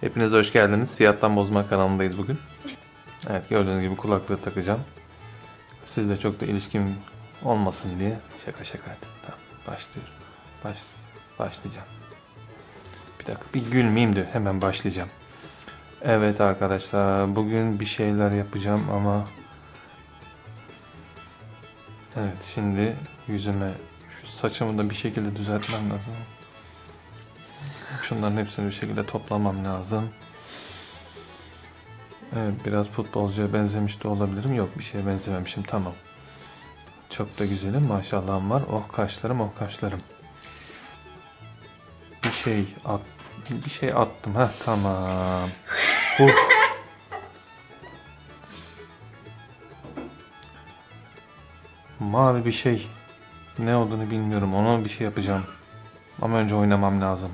Hepiniz hoş geldiniz. Siyahtan Bozma kanalındayız bugün. Evet gördüğünüz gibi kulaklığı takacağım. Sizle çok da ilişkim olmasın diye. Şaka şaka hadi. Tamam başlıyorum. Baş, başlayacağım. Bir dakika bir gülmeyeyim de hemen başlayacağım. Evet arkadaşlar bugün bir şeyler yapacağım ama Evet şimdi yüzüme şu saçımı da bir şekilde düzeltmem lazım. Şunların hepsini bir şekilde toplamam lazım. Evet biraz futbolcuya benzemiş de olabilirim. Yok bir şeye benzememişim tamam. Çok da güzelim maşallahım var. Oh kaşlarım oh kaşlarım. Bir şey at bir şey attım ha tamam. Huh. Mavi bir şey. Ne olduğunu bilmiyorum. Onu bir şey yapacağım. Ama önce oynamam lazım.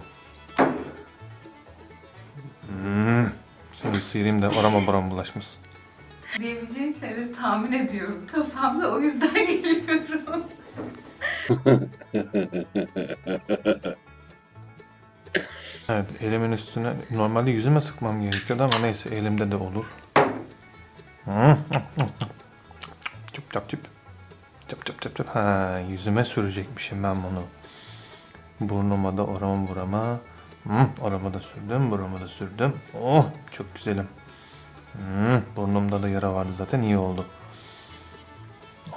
Sıyırayım da orama buram bulaşmasın. diyebileceğin şeyleri tahmin ediyorum kafamda o yüzden geliyorum. Evet elimin üstüne normalde yüzüme sıkmam gerekiyordu ama neyse elimde de olur. Çıp çap çıp. Çıp çıp çıp çıp. Ha, yüzüme sürecekmişim ben bunu. Burnuma da orama burama. Hmm, orama da sürdüm, burama da sürdüm. Oh çok güzelim. Hmm, burnumda da yara vardı zaten iyi oldu.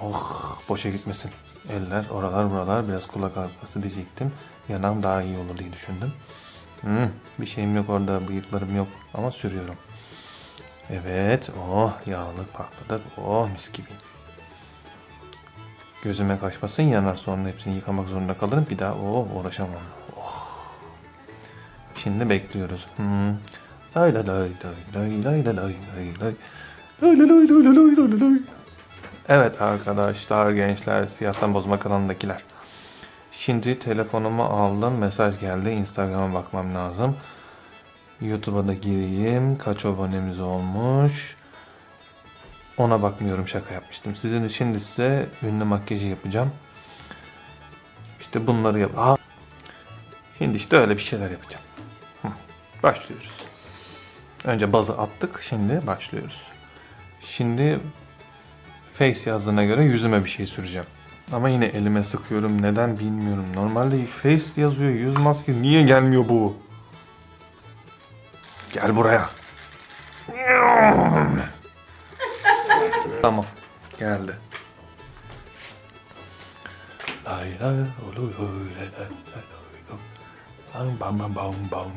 Oh boşa gitmesin. Eller, oralar, buralar biraz kulak arkası diyecektim. Yanağım daha iyi olur diye düşündüm. Hmm, bir şeyim yok orada, bıyıklarım yok ama sürüyorum. Evet, oh yağlı patladık. Oh mis gibi. Gözüme kaçmasın yanar sonra hepsini yıkamak zorunda kalırım. Bir daha oh uğraşamam. Oh. Şimdi bekliyoruz. Hmm. Lay lay lay lay lay lay lay lay lay lay. Evet arkadaşlar, gençler, Siyahtan Bozma kanalındakiler. Şimdi telefonumu aldım, mesaj geldi. Instagram'a bakmam lazım. YouTube'a da gireyim. Kaç abonemiz olmuş? Ona bakmıyorum, şaka yapmıştım. Sizin şimdi size ünlü makyajı yapacağım. İşte bunları yap. Şimdi işte öyle bir şeyler yapacağım. Başlıyoruz. Önce bazı attık, şimdi başlıyoruz. Şimdi Face yazdığına göre yüzüme bir şey süreceğim. Ama yine elime sıkıyorum. Neden bilmiyorum. Normalde face yazıyor. Yüz maske. Niye gelmiyor bu? Gel buraya. tamam. Geldi. Lay lay lay lay lay. Bam bam bam bam bam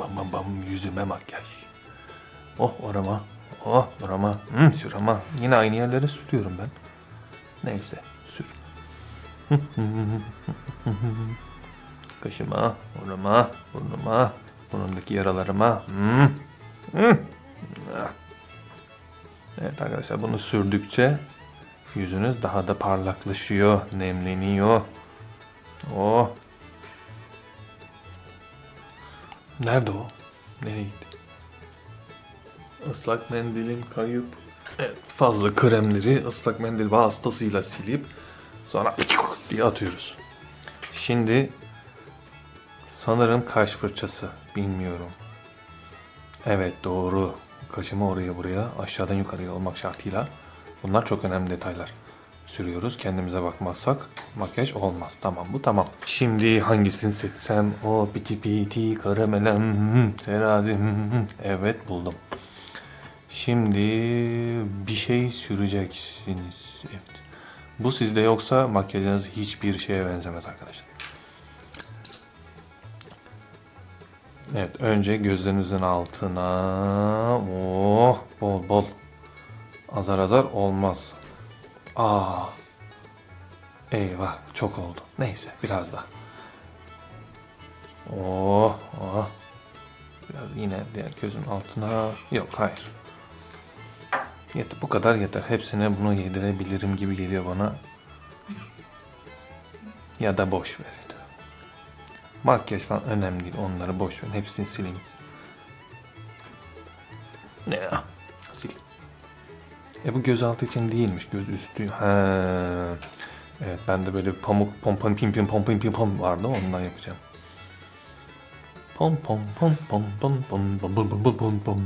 bam bam bam yüzüme makyaj. Oh orama. Oh burama. Hmm, şurama. Yine aynı yerlere sürüyorum ben. Neyse sür. Kaşıma, orama, burnuma, burnumdaki yaralarıma. Hmm. Hmm. Ah. Evet arkadaşlar bunu sürdükçe yüzünüz daha da parlaklaşıyor, nemleniyor. Oh. Nerede o? Nereye gitti? Islak mendilim kayıp. Evet, fazla kremleri ıslak mendil vasıtasıyla silip sonra diye atıyoruz. Şimdi sanırım kaş fırçası. Bilmiyorum. Evet doğru. Kaşımı oraya buraya aşağıdan yukarıya olmak şartıyla. Bunlar çok önemli detaylar. Sürüyoruz. Kendimize bakmazsak makyaj olmaz. Tamam bu tamam. Şimdi hangisini seçsem? O piti piti karamelem terazim. Evet buldum. Şimdi bir şey süreceksiniz. Evet. Bu sizde yoksa makyajınız hiçbir şeye benzemez arkadaşlar. Evet önce gözlerinizin altına oh bol bol azar azar olmaz. Aa. Eyvah çok oldu. Neyse biraz daha. Oh oh. Biraz yine diğer gözün altına. Yok hayır. Yeter, bu kadar yeter. Hepsine bunu yedirebilirim gibi geliyor bana. Ya da boş ver. Makyaj falan önemli değil. Onları boş verin. Hepsini silin. Ne ya? E bu gözaltı için değilmiş. Göz üstü. He. Evet ben de böyle pamuk pompon pim pim pom pim pim pom vardı. Ondan yapacağım. Pom pom pom pom pom pom pom pom pom pom pom pom.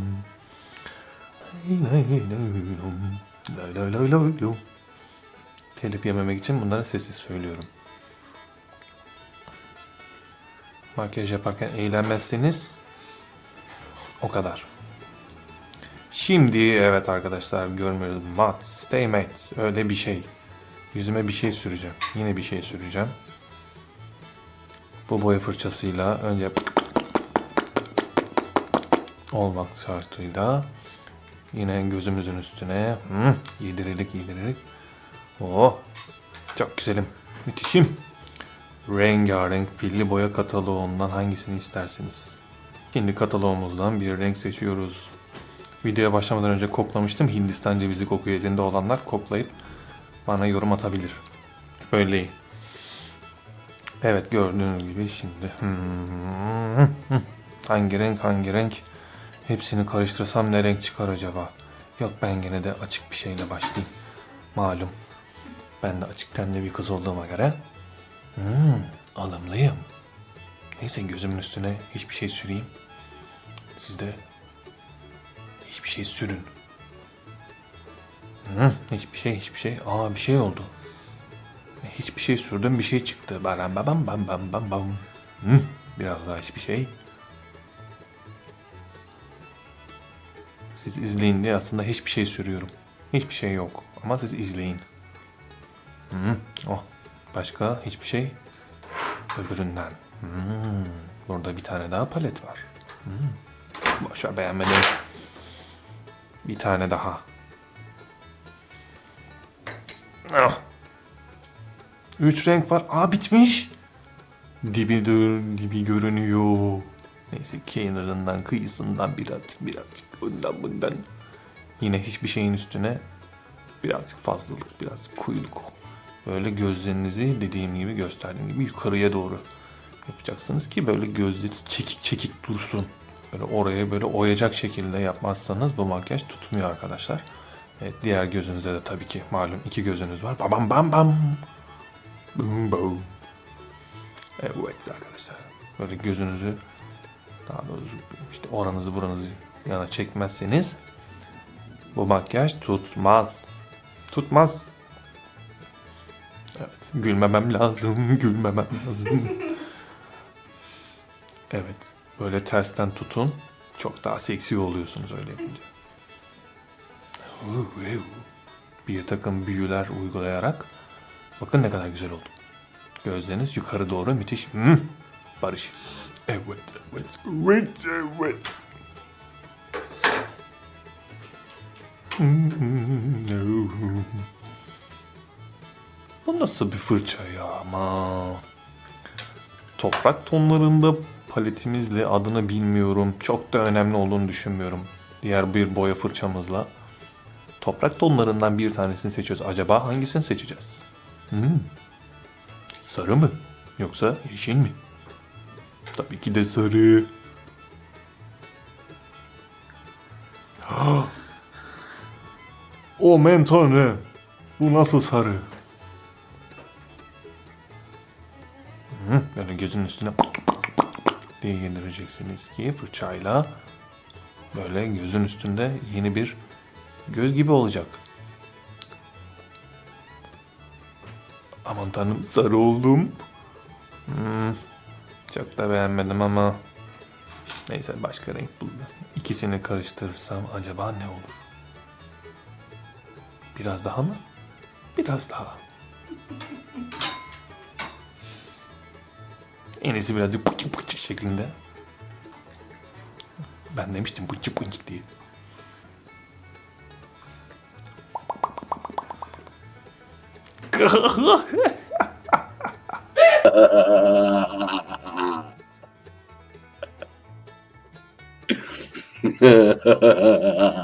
Telif yememek için bunları sessiz söylüyorum. Makyaj yaparken eğlenmezseniz o kadar. Şimdi evet arkadaşlar görmüyoruz. Mat, stay matte. Öyle bir şey. Yüzüme bir şey süreceğim. Yine bir şey süreceğim. Bu boya fırçasıyla önce olmak şartıyla yine gözümüzün üstüne hı, yedirilik yedirilik. Oh çok güzelim. Müthişim. Rengarenk filli boya kataloğundan hangisini istersiniz? Şimdi kataloğumuzdan bir renk seçiyoruz. Videoya başlamadan önce koklamıştım. Hindistan cevizi kokuyu elinde olanlar koklayıp bana yorum atabilir. Böyle iyi. Evet gördüğünüz gibi şimdi. Hmm. Hangi renk hangi renk? Hepsini karıştırsam ne renk çıkar acaba? Yok ben gene de açık bir şeyle başlayayım. Malum. Ben de açık tenli bir kız olduğuma göre. Hmm, alımlıyım. Neyse gözümün üstüne hiçbir şey süreyim. Siz de hiçbir şey sürün. Hı, hiçbir şey, hiçbir şey. Aa bir şey oldu. Hiçbir şey sürdüm, bir şey çıktı. Bam bam bam bam bam bam. Hı, biraz daha hiçbir şey. Siz izleyin diye aslında hiçbir şey sürüyorum. Hiçbir şey yok. Ama siz izleyin. Hı, oh. Başka hiçbir şey. Öbüründen. Hmm, burada bir tane daha palet var. Hmm. Boş ver beğenmedim. Bir tane daha. Ah. Üç renk var. Aa bitmiş. Dibi dur, dibi görünüyor. Neyse kenarından, kıyısından birazcık birazcık ondan bundan. Yine hiçbir şeyin üstüne birazcık fazlalık, birazcık kuyuluk. Böyle gözlerinizi dediğim gibi gösterdiğim gibi yukarıya doğru yapacaksınız ki böyle gözleri çekik çekik dursun. Böyle oraya böyle oyacak şekilde yapmazsanız bu makyaj tutmuyor arkadaşlar. Evet, diğer gözünüze de tabii ki malum iki gözünüz var. Bam bam bam bam. Bum bum. Evet arkadaşlar. Böyle gözünüzü daha doğrusu işte oranızı buranızı yana çekmezseniz bu makyaj tutmaz. Tutmaz. Evet. Gülmemem lazım. Gülmemem lazım. evet. Böyle tersten tutun. Çok daha seksi oluyorsunuz öyle yapınca. Bir takım büyüler uygulayarak bakın ne kadar güzel oldu. Gözleriniz yukarı doğru müthiş. Hmm. Barış. Evet, evet, evet, evet. Bu nasıl bir fırça ya ama. Toprak tonlarında paletimizle adını bilmiyorum. Çok da önemli olduğunu düşünmüyorum. Diğer bir boya fırçamızla. Toprak tonlarından bir tanesini seçiyoruz. Acaba hangisini seçeceğiz? Hmm. Sarı mı? Yoksa yeşil mi? Tabii ki de sarı. o men tanrım. Bu nasıl sarı? Hı, böyle gözün üstüne diye yedireceksiniz ki fırçayla böyle gözün üstünde yeni bir göz gibi olacak. Aman tanrım sarı oldum. Hmm, çok da beğenmedim ama neyse başka renk buldum. İkisini karıştırırsam acaba ne olur? Biraz daha mı? Biraz daha. En iyisi birazcık pıçık pıçık şeklinde. Ben demiştim pıçık pıçık diye.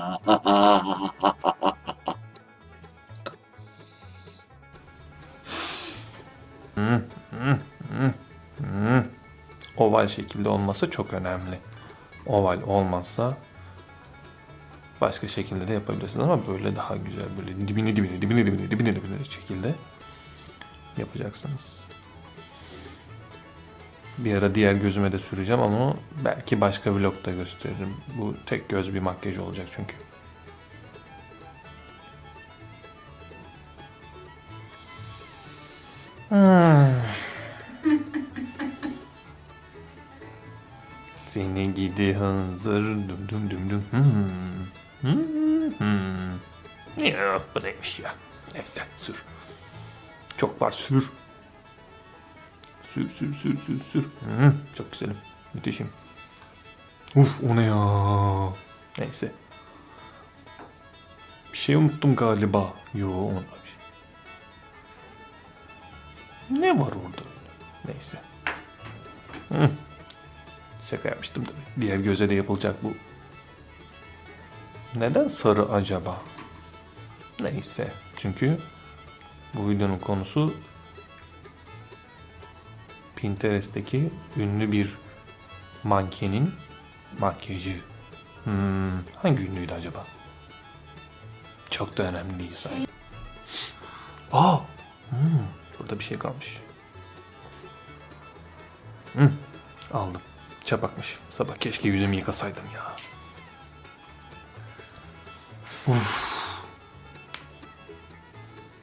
Oval şekilde olması çok önemli. Oval olmazsa başka şekilde de yapabilirsiniz ama böyle daha güzel böyle dibini dibini dibini dibini dibini dibini şekilde yapacaksınız. Bir ara diğer gözüme de süreceğim ama belki başka vlogda gösteririm. Bu tek göz bir makyaj olacak çünkü. Seni gidi hınzır düm düm düm düm. Hmm. Hmm. Hmm. Ya, bu neymiş ya? Neyse sür. Çok var sür. Sür sür sür sür sür. Hı, çok güzelim. Müthişim. Uf o ne ya? Neyse. Bir şey unuttum galiba. Yo unutmamış. Ne var orada? Neyse. Hı. Şaka yapmıştım tabii. Diğer göze de yapılacak bu. Neden sarı acaba? Neyse. Çünkü bu videonun konusu Pinterest'teki ünlü bir mankenin makyajı. Hmm, hangi ünlüydü acaba? Çok da önemli değil sanki. Aa! Hmm, burada bir şey kalmış. Hmm, aldım. Çapakmış. Sabah keşke yüzümü yıkasaydım ya. Uf.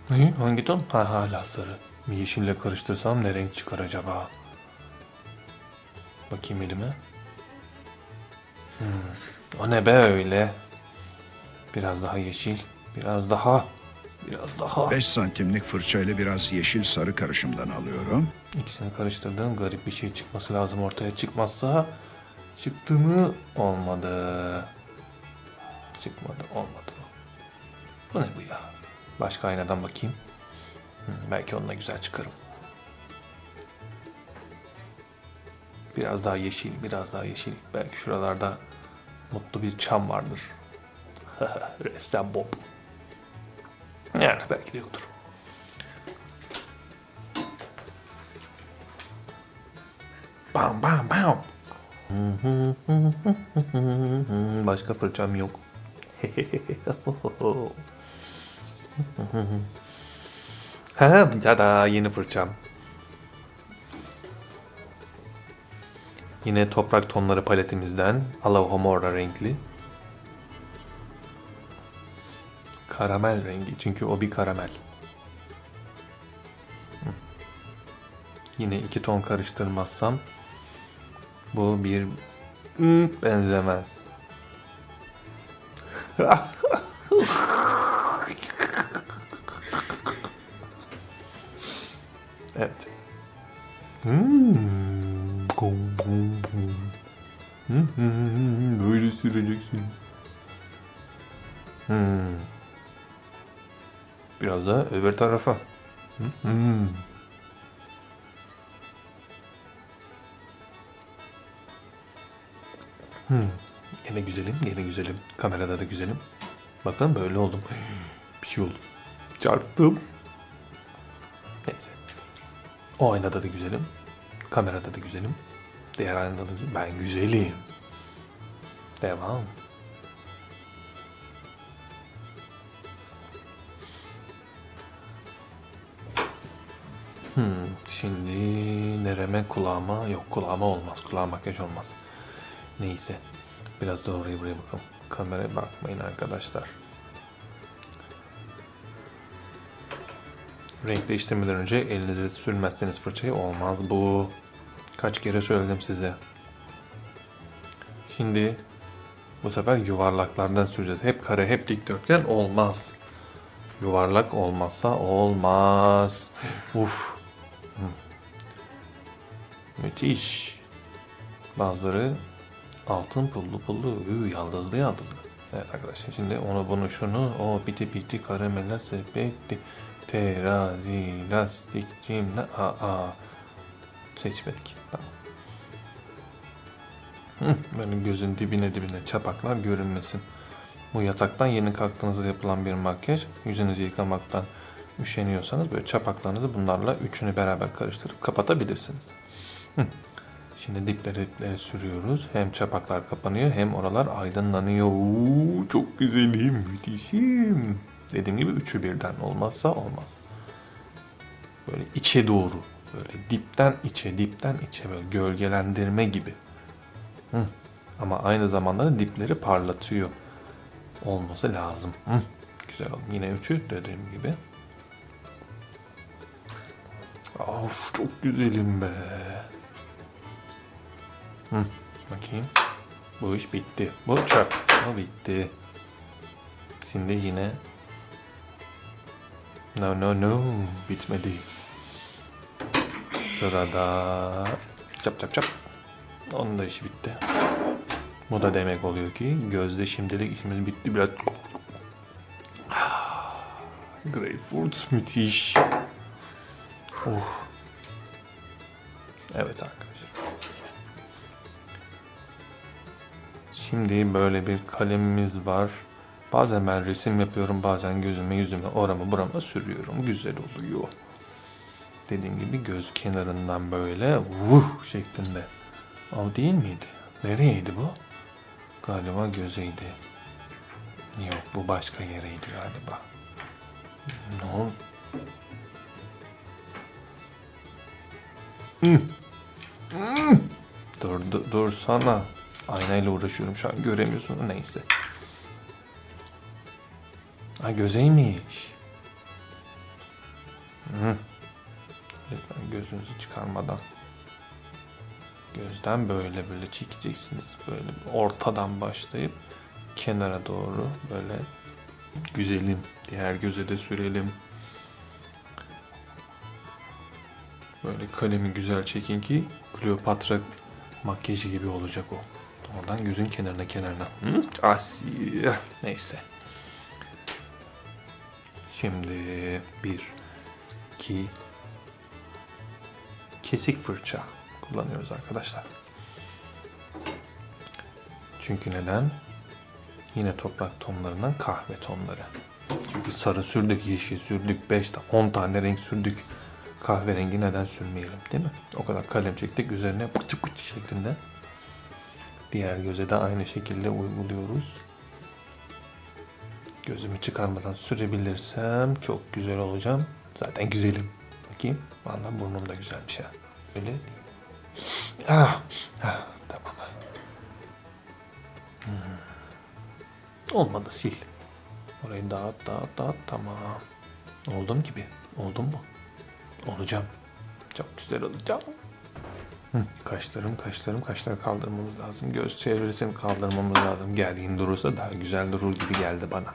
Ne? Hangi ton? Ha hala sarı. Bir yeşille karıştırsam ne renk çıkar acaba? Bakayım elime. Hmm. O ne be öyle? Biraz daha yeşil. Biraz daha. Biraz daha. 5 santimlik fırçayla biraz yeşil sarı karışımdan alıyorum. İkisini karıştırdım. Garip bir şey çıkması lazım ortaya. Çıkmazsa çıktı mı? Olmadı. Çıkmadı. Olmadı. Bu ne bu ya? Başka aynadan bakayım. Hı, belki onunla güzel çıkarım. Biraz daha yeşil, biraz daha yeşil. Belki şuralarda mutlu bir çam vardır. Ressam Bob. Yani belki de yoktur. Bam bam bam. Başka fırçam yok. ha, tada yeni fırçam. Yine toprak tonları paletimizden Alohomora renkli. Karamel rengi çünkü o bir karamel. Yine iki ton karıştırmazsam bu bir Hmm, benzemez. evet. Biraz öbür tarafa. Hmm. Hmm. Yine güzelim, yine güzelim. Kamerada da güzelim. Bakın böyle oldum. Bir şey oldu. Çarptım. Neyse. O aynada da güzelim. Kamerada da güzelim. Diğer aynada da güzelim. Ben güzelim. Devam. Hmm, şimdi nereme kulağıma yok kulağıma olmaz kulağıma makyaj olmaz. Neyse biraz oraya buraya bakalım. Kameraya bakmayın arkadaşlar. Renk değiştirmeden önce elinize sürmezseniz fırçayı olmaz bu. Kaç kere söyledim size. Şimdi bu sefer yuvarlaklardan süreceğiz. Hep kare hep dikdörtgen olmaz. Yuvarlak olmazsa olmaz. Uf. Müthiş. Bazıları altın pullu pullu, ü, yaldızlı yaldızlı. Evet arkadaşlar şimdi onu bunu şunu o biti biti karamela sepeti terazi lastik cimle aa seçmedik. Tamam. Böyle gözün dibine dibine çapaklar görünmesin. Bu yataktan yeni kalktığınızda yapılan bir makyaj. Yüzünüzü yıkamaktan üşeniyorsanız böyle çapaklarınızı bunlarla üçünü beraber karıştırıp kapatabilirsiniz. Şimdi diplere diplere sürüyoruz. Hem çapaklar kapanıyor hem oralar aydınlanıyor. Oo, çok güzelim, müthişim. Dediğim gibi üçü birden olmazsa olmaz. Böyle içe doğru Böyle dipten içe, dipten içe böyle gölgelendirme gibi. Hı. Ama aynı zamanda da dipleri parlatıyor. Olması lazım. Hı. Güzel oldu. Yine üçü dediğim gibi. Of çok güzelim be. Hı. Bakayım. Bu iş bitti. Bu çöp. Bu bitti. Şimdi yine No no no bitmedi. Sırada çap çap çap. Onun da işi bitti. Bu da demek oluyor ki gözde şimdilik işimiz bitti biraz. Greyfurt müthiş. Oh. Evet arkadaşlar. Şimdi böyle bir kalemimiz var. Bazen ben resim yapıyorum, bazen gözüme, yüzüme, orama, burama sürüyorum. Güzel oluyor. Dediğim gibi göz kenarından böyle vuh şeklinde. O değil miydi? Nereyeydi bu? Galiba gözeydi. Yok bu başka yereydi galiba. Ne oldu? Hmm. Hmm. Dur, dur, dur sana. Aynayla uğraşıyorum şu an göremiyorsun. Neyse. Ha gözeymiş. Hı. Lütfen gözünüzü çıkarmadan. Gözden böyle böyle çekeceksiniz. Böyle ortadan başlayıp kenara doğru böyle güzelim. Diğer göze de sürelim. Böyle kalemi güzel çekin ki Kleopatra makyajı gibi olacak o. Oradan gözün kenarına kenarına. Hı? Asiye. Neyse. Şimdi bir, iki, kesik fırça kullanıyoruz arkadaşlar. Çünkü neden? Yine toprak tonlarından kahve tonları. Çünkü sarı sürdük, yeşil sürdük, 5 tane, 10 tane renk sürdük. Kahverengi neden sürmeyelim değil mi? O kadar kalem çektik üzerine pıtı pıtı şeklinde. Diğer göze de aynı şekilde uyguluyoruz. Gözümü çıkarmadan sürebilirsem çok güzel olacağım. Zaten güzelim. Bakayım. Vallahi burnum da güzelmiş ha. Öyle. Ah, ah tamam. Hmm. Olmadı sil. Orayı dağıt dağıt dağıt tamam. Oldum gibi. Oldum mu? Olacağım. Çok güzel olacağım. Hı, kaşlarım, kaşlarım, kaşları kaldırmamız lazım. Göz çevresini kaldırmamız lazım. Gergin durursa daha güzel durur gibi geldi bana.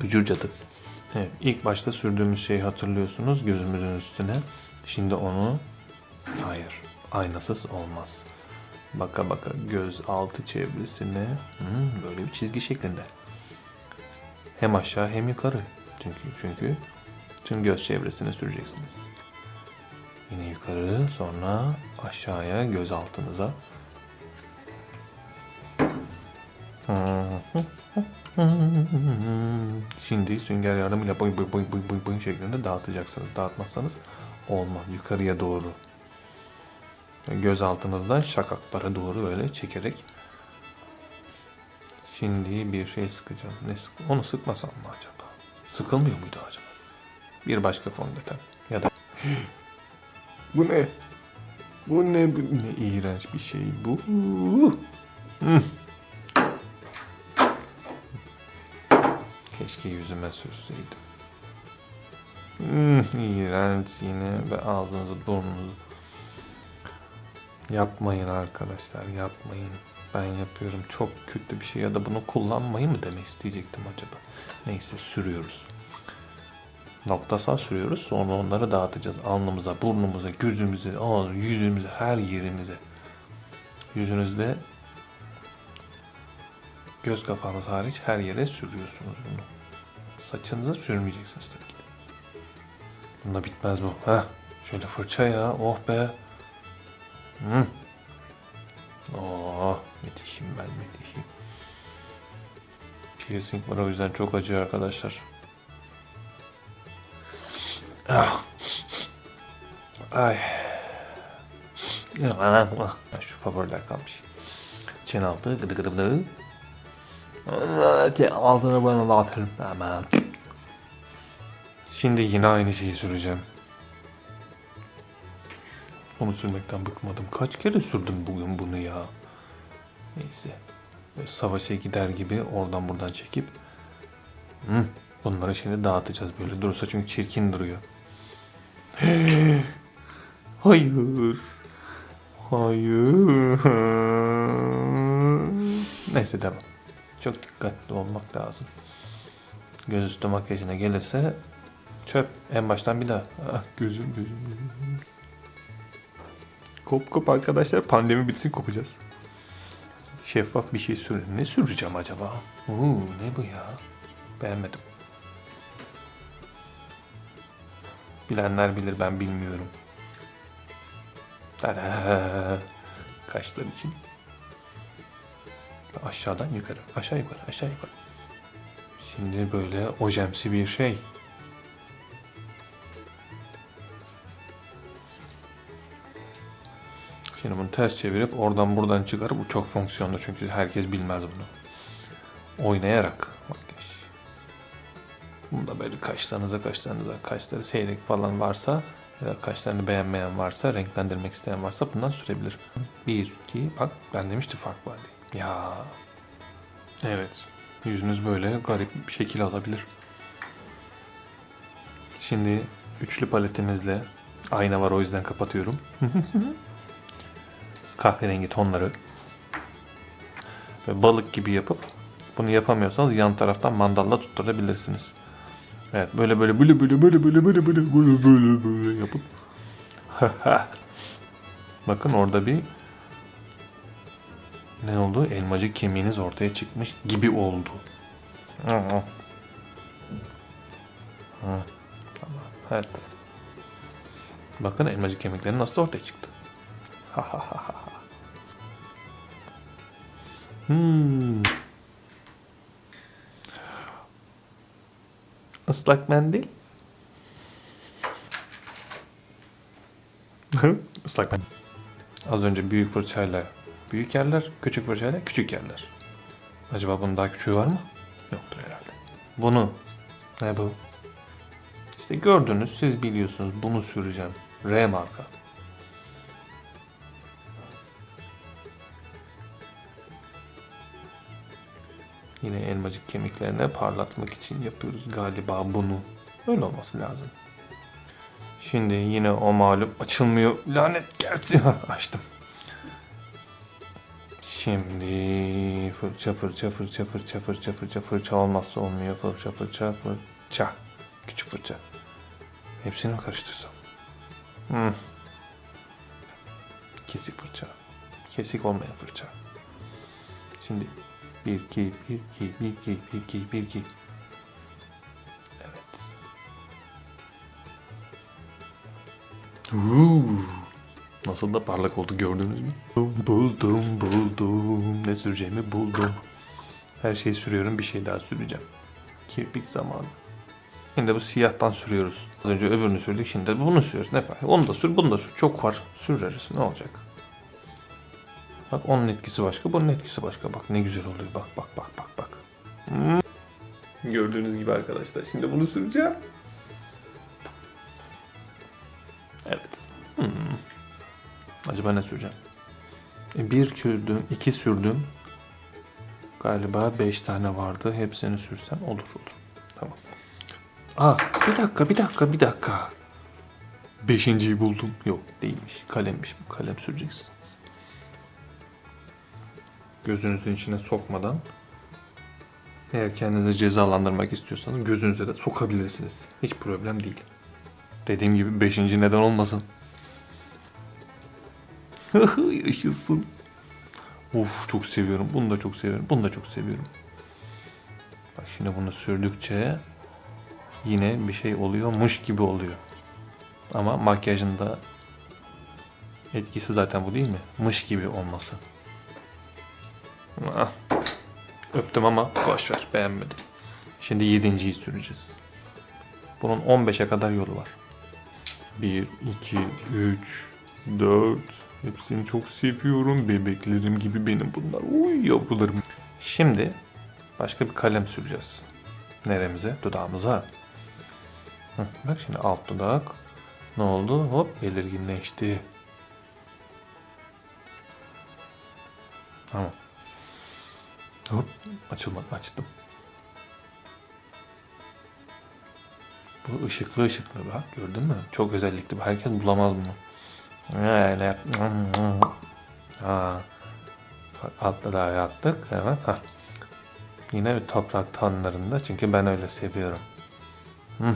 Bücür cadı. Evet, ilk başta sürdüğümüz şeyi hatırlıyorsunuz gözümüzün üstüne. Şimdi onu hayır aynasız olmaz. Baka baka göz altı çevresine hmm, böyle bir çizgi şeklinde. Hem aşağı hem yukarı. Çünkü çünkü tüm göz çevresine süreceksiniz. Yine yukarı sonra aşağıya göz altınıza. Şimdi sünger yardımıyla boy boy boy boy boy boy şeklinde dağıtacaksınız. Dağıtmazsanız olmaz. Yukarıya doğru. Göz altınızdan şakaklara doğru öyle çekerek. Şimdi bir şey sıkacağım. Ne sık Onu sıkmasam mı acaba? Sıkılmıyor muydu acaba? Bir başka fondöten. Ya da bu ne? Bu ne? Bu ne iğrenç bir şey bu. Hmm. Keşke yüzüme sürseydim. Hmm, iğrenç yine ve ağzınızı burnunuzu. Yapmayın arkadaşlar yapmayın. Ben yapıyorum çok kötü bir şey ya da bunu kullanmayı mı demek isteyecektim acaba. Neyse sürüyoruz. Noktasal sürüyoruz sonra onları dağıtacağız. Alnımıza, burnumuza, gözümüze, ağız, yüzümüze, her yerimize. Yüzünüzde göz kapağınız hariç her yere sürüyorsunuz bunu. Saçınıza sürmeyeceksiniz tabii ki. Bunda bitmez bu. Heh. Şöyle fırça ya. Oh be. Hı. Oh, müthişim ben müthişim. Piercing var o yüzden çok acıyor arkadaşlar. Ah. Ay. Ya, Şu favoriler kalmış. Çen altı gıdı gıdı gıdı. Altına bana dağıtırım. Tamam. Şimdi yine aynı şeyi süreceğim. Onu sürmekten bıkmadım. Kaç kere sürdüm bugün bunu ya. Neyse. Böyle savaşa gider gibi oradan buradan çekip Hı, bunları şimdi dağıtacağız. Böyle durursa çünkü çirkin duruyor. Hayır. Hayır. Neyse devam. Çok dikkatli olmak lazım. Gözüstü makyajına gelirse çöp. En baştan bir daha. Ah, gözüm gözüm gözüm. Kop kop arkadaşlar. Pandemi bitsin kopacağız. Şeffaf bir şey sür. Ne süreceğim acaba? Oo, ne bu ya? Beğenmedim. Bilenler bilir ben bilmiyorum. Tada! Kaşlar için. Aşağıdan yukarı. Aşağı yukarı. Aşağı yukarı. Şimdi böyle ojemsi bir şey. Ters çevirip oradan buradan çıkarıp bu çok fonksiyonlu çünkü herkes bilmez bunu. Oynayarak makyaj. Bunda böyle kaşlarınıza kaşlarınıza kaşları seyrek falan varsa ya da kaşlarını beğenmeyen varsa renklendirmek isteyen varsa bundan sürebilir. Bir, iki, bak ben demiştim fark var diye. Ya. Evet. Yüzünüz böyle garip bir şekil alabilir. Şimdi üçlü paletimizle ayna var o yüzden kapatıyorum. Kahverengi tonları ve balık gibi yapıp bunu yapamıyorsanız yan taraftan mandalla tutturabilirsiniz. Evet böyle böyle böyle böyle böyle böyle böyle böyle böyle böyle böyle yapıp Bakın orada bir ne oldu? Elmacık kemiğiniz ortaya çıkmış gibi oldu. Evet. Bakın elmacık kemikleri nasıl ortaya çıktı. Hmm. Islak mendil. Islak mendil. Az önce büyük fırçayla büyük yerler, küçük fırçayla küçük yerler. Acaba bunun daha küçüğü var mı? Yoktur herhalde. Bunu. Ne bu? İşte gördünüz, siz biliyorsunuz. Bunu süreceğim. R marka. Yine elmacık kemiklerine parlatmak için yapıyoruz galiba bunu. Öyle olması lazım. Şimdi yine o malum açılmıyor. Lanet gelsin. Açtım. Şimdi fırça fırça fırça fırça fırça fırça fırça olmazsa olmuyor. Fırça fırça fırça. Küçük fırça. Hepsini mi karıştırsam? Hmm. Kesik fırça. Kesik olmayan fırça. Şimdi 1 2 1 2 1 2 1 2 1 2 Evet. Uuu. Nasıl da parlak oldu gördünüz mü? Buldum buldum. Ne süreceğimi buldum. Her şeyi sürüyorum bir şey daha süreceğim. Kirpik zamanı. Şimdi bu siyahtan sürüyoruz. Az önce öbürünü sürdük şimdi de bunu sürüyoruz. Ne fark? Onu da sür bunu da sür. Çok var. Süreriz. Ne olacak? Bak onun etkisi başka, bunun etkisi başka. Bak ne güzel oluyor. Bak bak bak bak bak. Hmm. Gördüğünüz gibi arkadaşlar. Şimdi bunu süreceğim. Evet. Hmm. Acaba ne süreceğim? E, bir sürdüm, iki sürdüm. Galiba beş tane vardı. Hepsini sürsem olur olur. Tamam. Aa, bir dakika, bir dakika, bir dakika. Beşinciyi buldum. Yok değilmiş. Kalemmiş bu. Kalem süreceksin. Gözünüzün içine sokmadan eğer kendinizi cezalandırmak istiyorsanız gözünüze de sokabilirsiniz. Hiç problem değil. Dediğim gibi beşinci neden olmasın. Yaşasın. Of çok seviyorum. Bunu da çok seviyorum. Bunu da çok seviyorum. Bak şimdi bunu sürdükçe yine bir şey oluyormuş gibi oluyor. Ama makyajın da etkisi zaten bu değil mi? Mış gibi olması. Ah. Öptüm ama boş ver beğenmedim. Şimdi yedinciyi süreceğiz. Bunun 15'e kadar yolu var. 1, 2, 3, 4. Hepsini çok seviyorum. Bebeklerim gibi benim bunlar. Uy yavrularım. Şimdi başka bir kalem süreceğiz. Neremize? Dudağımıza. Hı, bak şimdi alt dudak. Ne oldu? Hop belirginleşti. Tamam. Hop açılmadı açtım. Bu ışıklı ışıklı bak gördün mü? Çok özellikli. Herkes bulamaz bunu. Öyle Altta daha yattık. Evet. Ha. Yine toprak tonlarında. Çünkü ben öyle seviyorum. Hı.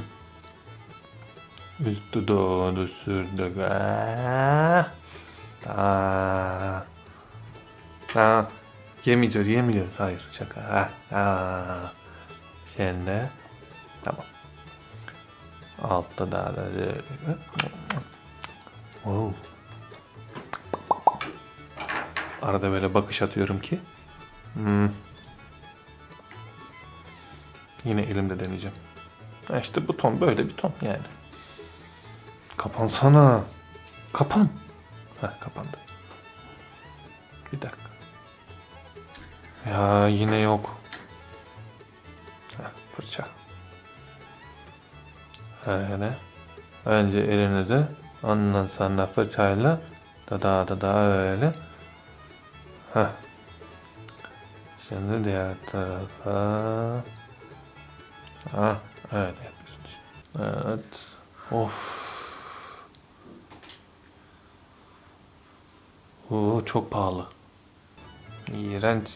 Üstü doğdu sürdük. Aa. Aa. Aa. Yemeyeceğiz, yemeyeceğiz. Hayır, şaka. Ha. Aa. Şimdi. Tamam. Altta da da. Wow. Arada böyle bakış atıyorum ki. Hmm. Yine elimde deneyeceğim. Ha işte bu ton böyle bir ton yani. Kapansana. Kapan. Heh kapandı. Bir dakika. Ya yine yok. Heh, fırça. Öyle. Önce elinizi ondan sonra fırçayla da da da da öyle. Heh. Şimdi diğer tarafa. Ha, öyle. Evet. Of. Oo, çok pahalı. İğrenç.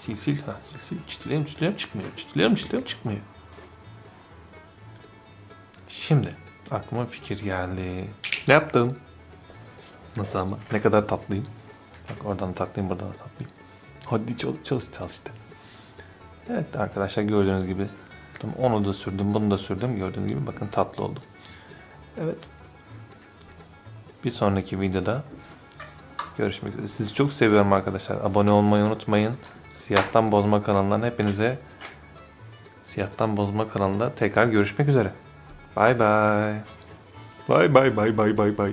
Sil sil. Ha, sil sil. Çitilerim çitilerim çıkmıyor. Çitilerim çitilerim çıkmıyor. Şimdi aklıma fikir geldi. Ne yaptım? Nasıl ama? Ne kadar tatlıyım. Bak oradan da tatlıyım, buradan da tatlıyım. Hadi çalış, çalış, çalış. Evet arkadaşlar gördüğünüz gibi onu da sürdüm, bunu da sürdüm. Gördüğünüz gibi bakın tatlı oldu. Evet. Bir sonraki videoda görüşmek üzere. Sizi çok seviyorum arkadaşlar. Abone olmayı unutmayın. Siyahtan Bozma kanalından hepinize Siyahtan Bozma kanalında tekrar görüşmek üzere. Bye bye. Bye bye bye bye bye bye.